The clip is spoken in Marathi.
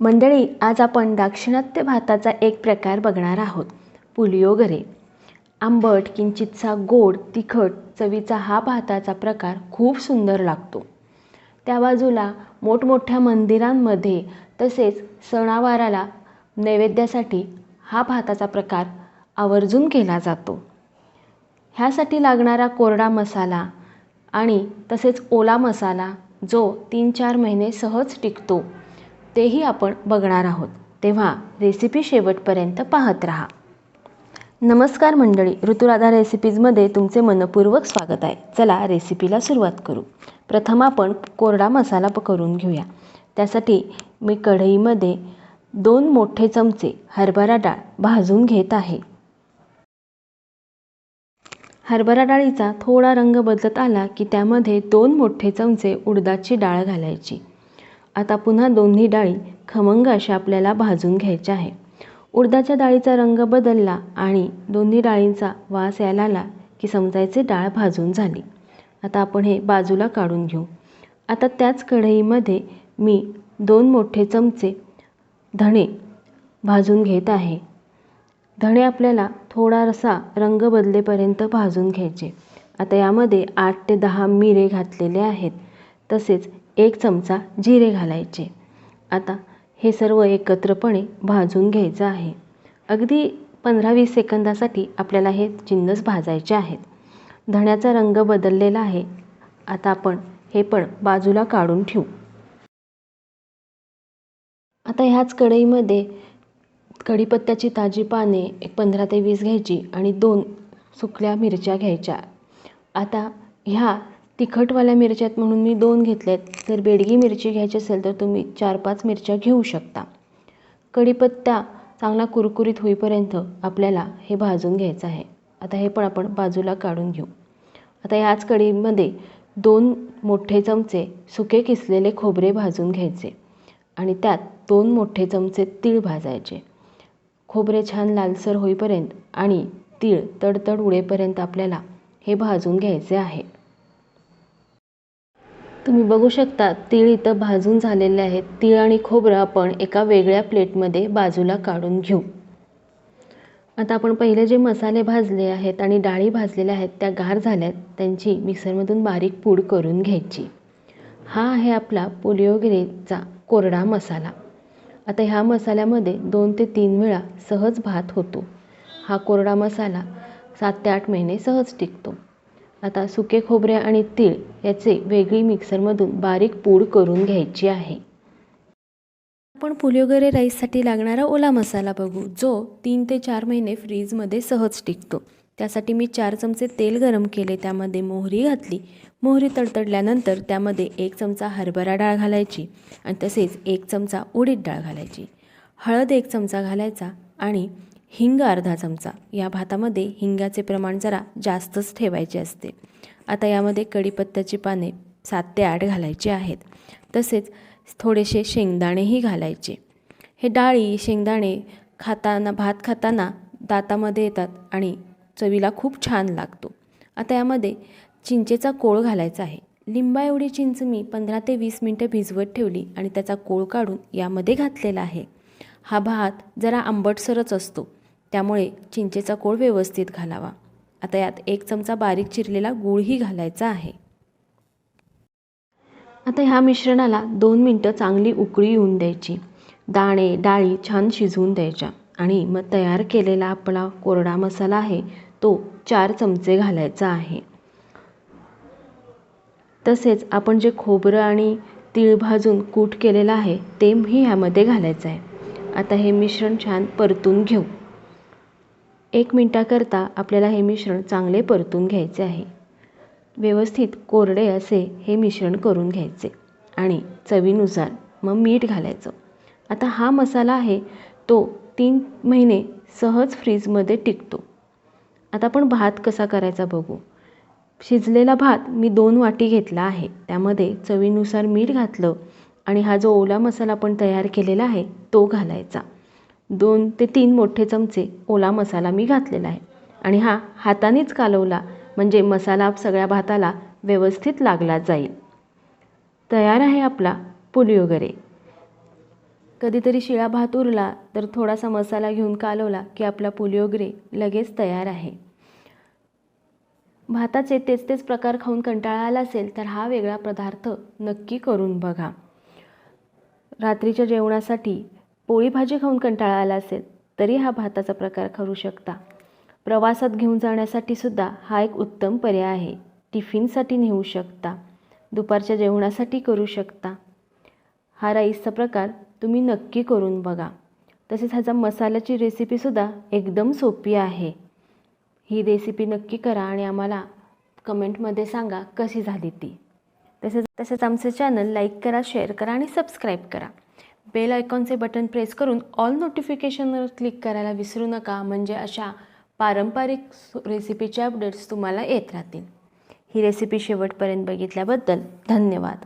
मंडळी आज आपण दाक्षिणात्य भाताचा एक प्रकार बघणार आहोत. पुलिओगरे आंबट किंचितसा गोड तिखट चवीचा हा भाताचा प्रकार खूप सुंदर लागतो. त्या बाजूला मोठमोठ्या मंदिरांमध्ये तसेच सणावाराला नैवेद्यासाठी हा भाताचा प्रकार आवर्जून केला जातो. ह्यासाठी लागणारा कोरडा मसाला आणि तसेच ओला मसाला जो तीन चार महिने सहज टिकतो. तेही आपण बघणार आहोत. तेव्हा रेसिपी शेवटपर्यंत पाहत राहा. नमस्कार मंडळी ऋतुराधा रेसिपीजमध्ये तुमचे मनपूर्वक स्वागत आहे. चला रेसिपीला सुरुवात करू. प्रथम आपण कोरडा मसाला करून घेऊया. त्यासाठी मी कढईमध्ये दोन मोठे चमचे हरभरा डाळ भाजून घेत आहे. हरभरा डाळीचा थोडा रंग बदलत आला की त्यामध्ये दोन मोठे चमचे उडदाची डाळ घालायची. आता पुन्हा दोन्ही डाळी खमंग अशा आपल्याला भाजून घ्यायच्या आहे उडदाच्या डाळीचा रंग बदलला आणि दोन्ही डाळींचा वास यायला आला की समजायचे डाळ भाजून झाली. आता आपण हे बाजूला काढून घेऊ. आता त्याच कढईमध्ये मी दोन मोठे चमचे धणे भाजून घेत आहे. धणे आपल्याला थोडासा रंग बदलेपर्यंत भाजून घ्यायचे. आता यामध्ये आठ ते दहा मिरे घातलेले आहेत. तसेच एक चमचा जिरे घालायचे. आता हे सर्व एकत्रपणे भाजून घ्यायचं आहे. अगदी पंधरा वीस सेकंदासाठी आपल्याला हे जिन्नस भाजायचे आहेत. धण्याचा रंग बदललेला आहे. आता आपण हे पण बाजूला काढून ठेवू. आता ह्याच कढईमध्ये कढीपत्त्याची ताजी पाने एक पंधरा ते वीस घ्यायची आणि दोन सुकल्या मिरच्या घ्यायच्या. आता ह्या तिखटवाल्या मिरच्या आहेत म्हणून मी दोन घेतल्यात जर बेडगी मिरची घ्यायची असेल तर तुम्ही चार पाच मिरच्या घेऊ शकता. कढीपत्ता चांगला कुरकुरीत होईपर्यंत आपल्याला हे भाजून घ्यायचं आहे. आता हे पण आपण बाजूला काढून घेऊ. आता याच कढीमध्ये दोन मोठे चमचे सुके किसलेले खोबरे भाजून घ्यायचे आणि त्यात दोन मोठे चमचे तीळ भाजायचे. खोबरे छान लालसर होईपर्यंत आणि तीळ तडतड उडेपर्यंत आपल्याला हे भाजून घ्यायचे आहे. तुम्ही बघू शकता तीळ इथं भाजून झालेले आहेत. तीळ आणि खोबरं आपण एका वेगळ्या प्लेटमध्ये बाजूला काढून घेऊ. आता आपण पहिले जे मसाले भाजले आहेत आणि डाळी भाजलेल्या आहेत त्या गार झाल्यात. त्यांची मिक्सरमधून बारीक पूड करून घ्यायची. हा आहे आपला पुलियोगरेचा कोरडा मसाला. आता ह्या मसाल्यामध्ये दोन ते तीन वेळा सहज भात होतो. हा कोरडा मसाला सात ते आठ महिने सहज टिकतो. आता सुके खोबरे आणि तीळ याचे वेगळी मिक्सरमधून बारीक पूड करून घ्यायची आहे. आपण पुलिओगरे राईससाठी लागणारा ओला मसाला बघू जो तीन ते चार महिने फ्रीजमध्ये सहज टिकतो. त्यासाठी मी चार चमचे तेल गरम केले त्यामध्ये मोहरी घातली. मोहरी तडतडल्यानंतर त्यामध्ये एक चमचा हरभरा डाळ घालायची आणि तसेच एक चमचा उडीद डाळ घालायची. हळद एक चमचा घालायचा आणि हिंग अर्धा चमचा. या भातामध्ये हिंगाचे प्रमाण जरा जास्तच ठेवायचे असते. आता यामध्ये कढीपत्त्याची पाने सात ते आठ घालायची आहेत. तसेच थोडेसे शेंगदाणेही घालायचे. हे डाळी शेंगदाणे खाताना भात खाताना दातामध्ये येतात आणि चवीला खूप छान लागतो. आता यामध्ये चिंचेचा कोळ घालायचा आहे. लिंबा एवढी चिंच मी पंधरा ते वीस मिनटं भिजवत ठेवली आणि त्याचा कोळ काढून यामध्ये घातलेला आहे. हा भात जरा आंबटसरच असतो. त्यामुळे चिंचेचा कोळ व्यवस्थित घालावा. आता यात एक चमचा बारीक चिरलेला गूळही घालायचा आहे. आता ह्या मिश्रणाला दोन मिनटं चांगली उकळी येऊन द्यायची. दाणे डाळी छान शिजवून द्यायच्या. आणि मग तयार केलेला आपला कोरडा मसाला आहे तो चार चमचे घालायचा आहे. तसेच आपण जे खोबरं आणि तीळ भाजून कूट केलेलं आहे तेही ह्यामध्ये घालायचं आहे. आता हे मिश्रण छान परतून घेऊ. एक मिनटाकरता आपल्याला हे मिश्रण चांगले परतून घ्यायचे आहे. व्यवस्थित कोरडे असे हे मिश्रण करून घ्यायचे आणि चवीनुसार मग मीठ घालायचं. आता हा मसाला आहे तो तीन महिने सहज फ्रीजमध्ये टिकतो. आता आपण भात कसा करायचा बघू. शिजलेला भात मी दोन वाटी घेतला आहे त्यामध्ये चवीनुसार मीठ घातलं आणि हा जो ओला मसाला आपण तयार केलेला आहे तो घालायचा. दोन ते तीन मोठे चमचे ओला मसाला मी घातलेला आहे. आणि हा हातानेच कालवला म्हणजे मसाला सगळ्या भाताला व्यवस्थित लागला जाईल. तयार आहे आपला पुलियोगरे कधीतरी शिळा भात उरला तर थोडासा मसाला घेऊन कालवला की आपला पुलियोगरे लगेच तयार आहे. भाताचे तेच तेच प्रकार खाऊन कंटाळा आला असेल तर हा वेगळा पदार्थ नक्की करून बघा. रात्रीच्या जेवणासाठी पोळी भाजी खाऊन कंटाळा आला असेल तरी हा भाताचा प्रकार करू शकता. प्रवासात घेऊन जाण्यासाठी सुद्धा हा एक उत्तम पर्याय आहे. टिफिनसाठी नेऊ शकता. दुपारच्या जेवणासाठी करू शकता. हा राईसचा प्रकार तुम्ही नक्की करून बघा. तसेच ह्याचा मसाल्याची रेसिपीसुद्धा एकदम सोपी आहे. ही रेसिपी नक्की करा आणि आम्हाला कमेंटमध्ये सांगा कशी झाली ती. तसेच तसेच आमचे चॅनल लाईक करा शेअर करा आणि सबस्क्राईब करा. बेल आयकॉनचे बटन प्रेस करून ऑल नोटिफिकेशनवर क्लिक करायला विसरू नका म्हणजे अशा पारंपरिक रेसिपीचे अपडेट्स तुम्हाला येत राहतील. ही रेसिपी शेवटपर्यंत बघितल्याबद्दल धन्यवाद.